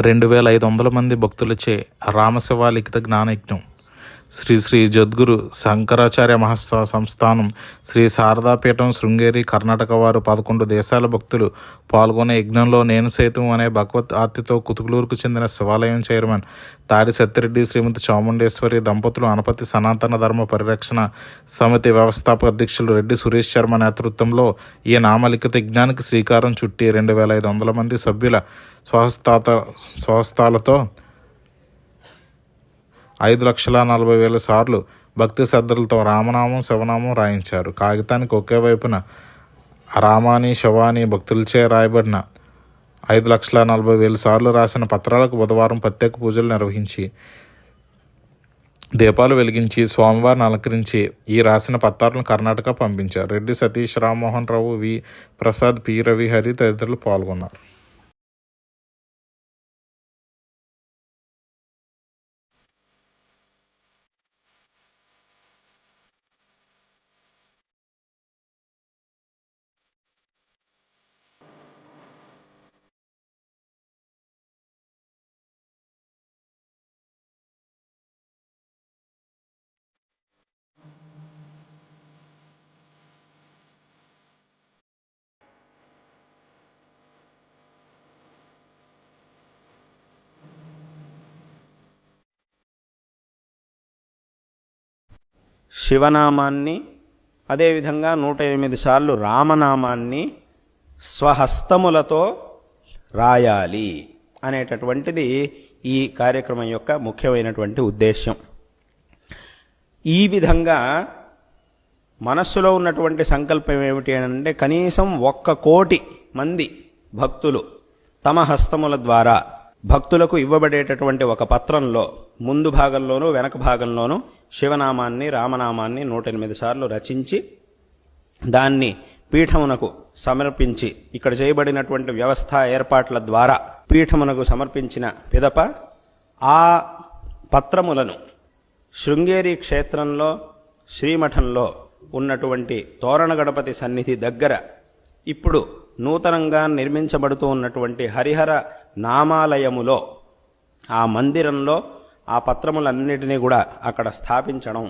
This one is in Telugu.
రెండు వేల ఐదు వందల మంది భక్తులచే రామశివ లిఖిత జ్ఞానయజ్ఞం. శ్రీ శ్రీ జద్గురు శంకరాచార్య మహస్వ సంస్థానం శ్రీ శారదాపీఠం శృంగేరి కర్ణాటక వారు పదకొండు దేశాల భక్తులు పాల్గొనే యజ్ఞంలో నేను సైతం అనే భగవత్ ఆర్తితో కుతుకులూరుకు చెందిన శివాలయం చైర్మన్ తాడి సత్యరెడ్డి శ్రీమతి చాముండేశ్వరి దంపతులు అనపతి సనాతన ధర్మ పరిరక్షణ సమితి వ్యవస్థాపక అధ్యక్షులు రెడ్డి సురేష్ శర్మ నేతృత్వంలో ఈ నామలిఖిత యజ్ఞానికి శ్రీకారం చుట్టి రెండు వేల ఐదు వందల మంది సభ్యుల స్వహస్తాత స్వహస్తాలతో ఐదు లక్షల నలభై వేల సార్లు భక్తి శ్రద్ధలతో రామనామం శివనామం రాయించారు. కాగితానికి ఒకే వైపున రామాని శవాని భక్తులచే రాయబడిన ఐదు లక్షల నలభై వేల సార్లు రాసిన పత్రాలకు బుధవారం ప్రత్యేక పూజలు నిర్వహించి దీపాలు వెలిగించి స్వామివారిని అలంకరించి ఈ రాసిన పత్రాలను కర్ణాటక పంపించారు. రెడ్డి సతీష్ రామ్మోహన్ రావు వి. ప్రసాద్ పి. రవిహరి తదితరులు పాల్గొన్నారు. శివనామాన్ని అదేవిధంగా నూట ఎనిమిది సార్లు రామనామాన్ని స్వహస్తములతో రాయాలి అనేటటువంటిది ఈ కార్యక్రమం యొక్క ముఖ్యమైనటువంటి ఉద్దేశ్యం. ఈ విధంగా మనస్సులో ఉన్నటువంటి సంకల్పం ఏమిటి అని అంటే కనీసం ఒక్క కోటి మంది భక్తులు తమ హస్తముల ద్వారా భక్తులకు ఇవ్వబడేటటువంటి ఒక పత్రంలో ముందు భాగంలోనూ వెనక భాగంలోనూ శివనామాన్ని రామనామాన్ని నూట ఎనిమిది సార్లు రచించి దాన్ని పీఠమునకు సమర్పించి ఇక్కడ చేయబడినటువంటి వ్యవస్థ ఏర్పాట్ల ద్వారా పీఠమునకు సమర్పించిన పిదప ఆ పత్రములను శృంగేరి క్షేత్రంలో శ్రీమఠంలో ఉన్నటువంటి తోరణ గణపతి సన్నిధి దగ్గర ఇప్పుడు నూతనంగా నిర్మించబడుతూ ఉన్నటువంటి హరిహర నామాలయములో ఆ మందిరంలో ఆ పత్రములన్నిటినీ కూడా అక్కడ స్థాపించడం